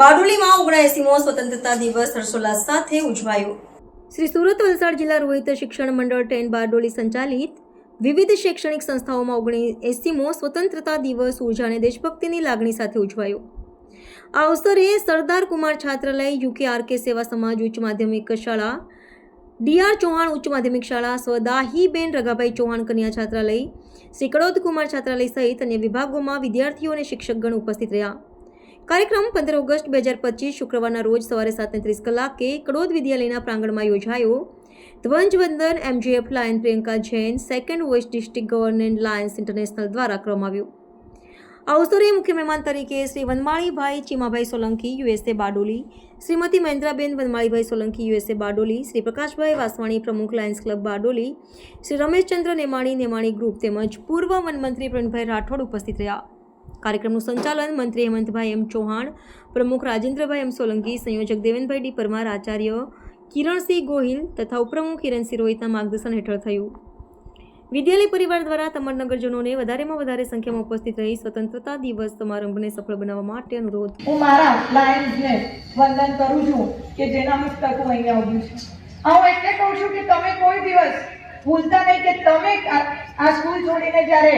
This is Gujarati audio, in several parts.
બારડોલીમાં ઓગણએસીમો સ્વતંત્રતા દિવસ હર્ષોલ્લાસ સાથે ઉજવાયો. શ્રી સુરત વલસાડ જિલ્લા રોહિત શિક્ષણ મંડળ ટેન બારડોલી સંચાલિત વિવિધ શૈક્ષણિક સંસ્થાઓમાં ઓગણએસીમો સ્વતંત્રતા દિવસ ઉર્જાને દેશભક્તિની લાગણી સાથે ઉજવાયો. આ અવસરે સરદાર કુમાર છાત્રાલય યુકે આરકે સેવા સમાજ ઉચ્ચ માધ્યમિક શાળા, ડીઆર ચૌહાણ ઉચ્ચ માધ્યમિક શાળા, સ્વદાહીબેન રગાભાઈ ચૌહાણ કન્યા છાત્રાલય, શ્રી કડોદ કુમાર છાત્રાલય સહિત અન્ય વિભાગોમાં વિદ્યાર્થીઓ અને શિક્ષકગણ ઉપસ્થિત રહ્યા. કાર્યક્રમ પંદર ઓગસ્ટ બે હજાર પચીસ શુક્રવારના રોજ સવારે સાતને ત્રીસ કલાકે કડોદ વિદ્યાલયના પ્રાંગણમાં યોજાયો. ધ્વજવંદન MGF lion Priyanka Jain second west district government lions international દ્વારા કરવામાં આવ્યું. આ અવસરે મુખ્ય મહેમાન તરીકે શ્રી વનમાળીભાઈ ચીમાભાઈ સોલંકી યુએસએ બારડોલી, શ્રીમતી મહેન્દ્રાબેન વનમાળીભાઈ સોલંકી યુએસએ બારડોલી, શ્રી પ્રકાશભાઈ વાસવાણી પ્રમુખ lions club Bardoli, Shri Rameshchandra Nemani Nemani group તેમજ પૂર્વ વનમંત્રી પ્રવીણભાઈ રાઠોડ ઉપસ્થિત રહ્યા. કાર્યક્રમનું સંચાલન મંત્રી હેમંતભાઈ એમ ચૌહાણ, પ્રમુખ રાજેન્દ્રભાઈ એમ સોલંકી, સંયોજક દેવેનભાઈ ડી પરમાર, આચાર્ય કિરણસિંહ ગોહિલ તથા ઉપપ્રમુખ કિરણસિંહ રોહિતના માર્ગદર્શન હેઠળ થયું. વિદ્યાલય પરિવાર દ્વારા તમામ નગરજનોને વધારેમાં વધારે સંખ્યામાં ઉપસ્થિત રહી સ્વતંત્રતા દિવસ સમારંભને સફળ બનાવવા માટે અનુરોધ. હું મારા લાયન્સને વંદન કરું છું કે જેના પુસ્તક અહીંયા આવ્યું છું. હું એટલે કહું છું કે તમે કોઈ દિવસ ભૂલતા નહીં કે તમે આ સ્કૂલ છોડીને જ્યારે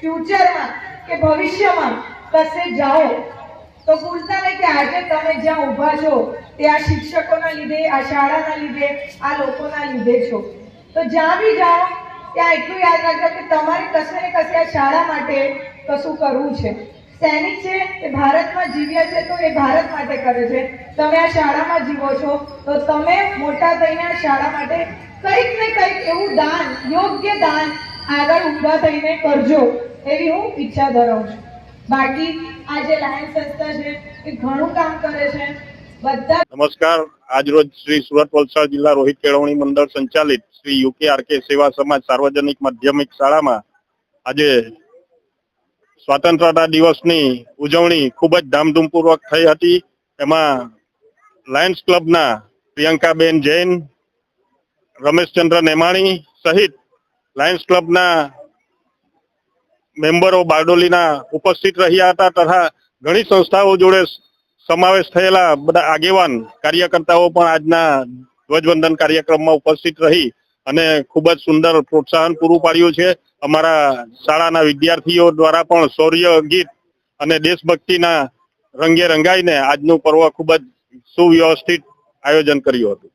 ફ્યુચરમાં કે ભવિષ્યમાં કશે જાઓ, તો ભૂલતા નહીં કે આજે તમે જ્યાં ઊભા છો તે આ શિક્ષકોના લીધે, આ શાળાના લીધે, આ લોકોના લીધે છો. તો જ્યાં બી જાઓ, ત્યાં એટલું યાદ રાખજો કે તમારે કશે ને કશે આ શાળા માટે કશું કરવું છે. સૈનિક છે? એ ભારતમાં જીવ્યા છે તો એ ભારત માટે કરે છે. તમે આ શાળામાં જીવો છો, તો તમે મોટા થઈને આ શાળા માટે કંઈક ને કંઈક એવું દાન, યોગ્ય દાન આગળ ઊભા થઈને કરજો એવી હું ઈચ્છા ધરાવું છું. બાકી આ જે લાયન્સ સંસ્થા છે, એ ઘણું કામ કરે છે. બધા નમસ્કાર. આજરોજ શ્રી સુરત વલસાડ જિલ્લા રોહિત કેળવણી મંડળ સંચાલિત શ્રી યુકે આરકે સેવા સમાજ સાર્વજનિક માધ્યમિક શાળામાં આજે સ્વાતંત્રતા દિવસની ઉજવણી ખૂબ જ ધામધૂમપૂર્વક થઈ હતી. એમાં લાયન્સ ક્લબના પ્રિયંકાબેન જૈન, રમેશચંદ્ર નેમાણી સહિત લાયન્સ ક્લબના મેમ્બરો બારડોલીના ઉપસ્થિત રહ્યા હતા તથા ઘણી સંસ્થાઓ જોડે સમાવેશ થયેલા બધા આગેવાન કાર્યકર્તાઓ પણ આજના ધ્વજવંદન કાર્યક્રમમાં ઉપસ્થિત રહી અને ખૂબ જ સુંદર પ્રોત્સાહન પૂરું પાડ્યું છે. અમારા શાળાના વિદ્યાર્થીઓ દ્વારા પણ શૌર્ય ગીત અને દેશભક્તિના રંગે રંગાઈને આજનું પર્વ ખૂબ જ સુવ્યવસ્થિત આયોજન કર્યું હતું.